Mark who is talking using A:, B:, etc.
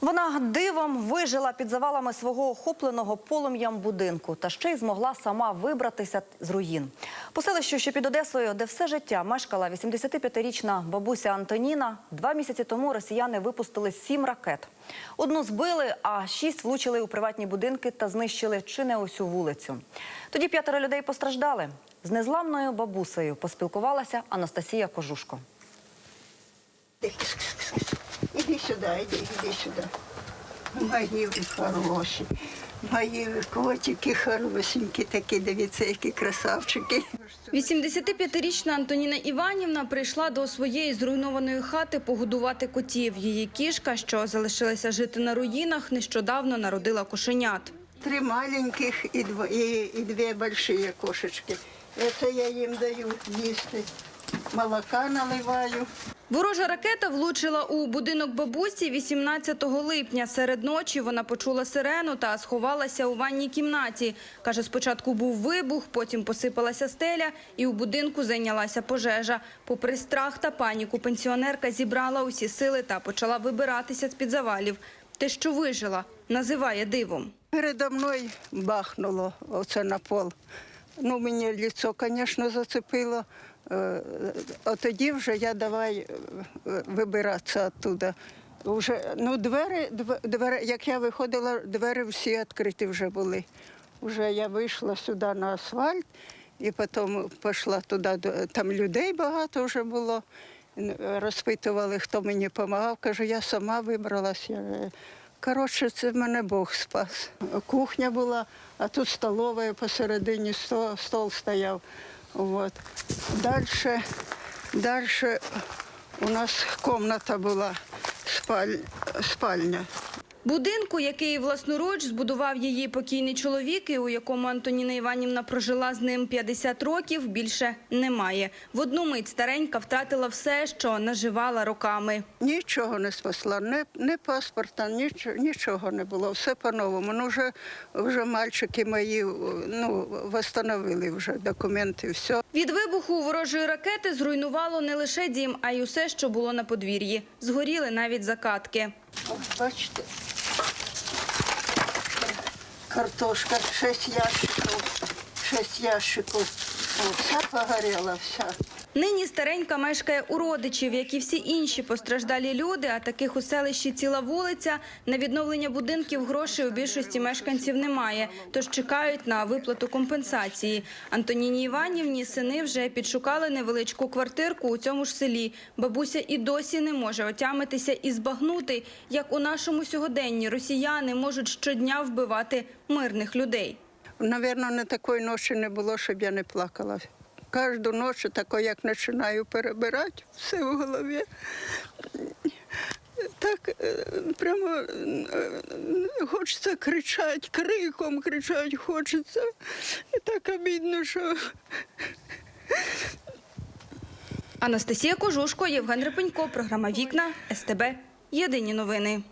A: Вона дивом вижила під завалами свого охопленого полум'ям будинку та ще й змогла сама вибратися з руїн. По селищу, що під Одесою, де все життя мешкала 85-річна бабуся Антоніна, два місяці тому росіяни випустили сім ракет. Одну збили, а шість влучили у приватні будинки та знищили чи не усю вулицю. Тоді п'ятеро людей постраждали. З незламною бабусею поспілкувалася Анастасія Кожушко.
B: Іди сюди, іди, іди сюди. Мої хороші. Мої котики хорошенькі такі, дивіться, які красавчики.
C: 85-річна Антоніна Іванівна прийшла до своєї зруйнованої хати погодувати котів. Її кішка, що залишилася жити на руїнах, нещодавно народила кошенят.
B: Три маленьких і, дво, і, і дві великі кошечки. Це я їм даю їсти. Молока наливаю.
C: Ворожа ракета влучила у будинок бабусі 18 липня. Серед ночі вона почула сирену та сховалася у ванній кімнаті. Каже, спочатку був вибух, потім посипалася стеля і у будинку зайнялася пожежа. Попри страх та паніку, пенсіонерка зібрала усі сили та почала вибиратися з-під завалів. Те, що вижила, називає дивом.
B: Передо мною бахнуло оце на пол. Ну, мені лицо, звісно, зацепило. Е, А тоді вже я давай е, вибиратися оттуда. Уже, ну, двері, двері, як я виходила, двері всі відкриті вже були. Уже я вийшла сюди на асфальт і потім пішла туди, там людей багато вже було. Розпитували, хто мені допомагав. Кажу, я сама вибралася. Коротше, це мене Бог спас. Кухня була, а тут столова посередині стол, стол стояв. От. Далі, дальше у нас кімната була, спаль, спальня.
C: Будинку, який власноруч збудував її покійний чоловік, і у якому Антоніна Іванівна прожила з ним 50 років, більше немає. В одну мить старенька втратила все, що наживала роками.
B: Нічого не спасла, не, не паспорта, нічого, нічого не було. Все по-новому. Ну, вже, вже мальчики мої ну, восстановили вже документи, все.
C: Від вибуху ворожої ракети зруйнувало не лише дім, а й усе, що було на подвір'ї. Згоріли навіть закатки.
B: Бачите. Картошка, шість ящиків, шість ящиків. О, вся погоріла, вся.
C: Нині старенька мешкає у родичів, як і всі інші постраждалі люди, а таких у селищі ціла вулиця. На відновлення будинків грошей у більшості мешканців немає, тож чекають на виплату компенсації. Антоніні Іванівні сини вже підшукали невеличку квартирку у цьому ж селі. Бабуся і досі не може отямитися і збагнути, як у нашому сьогоденні росіяни можуть щодня вбивати мирних людей.
B: Навірно, не такої ночі не було, щоб я не плакала. Кожну ніч, тако, як починаю перебирати все в голові. Так е, прямо е, хочеться кричати, криком кричати хочеться. І так обідно, що
C: Анастасія Кожушко, Євген Репенько, програма Вікна СТБ. Єдині новини.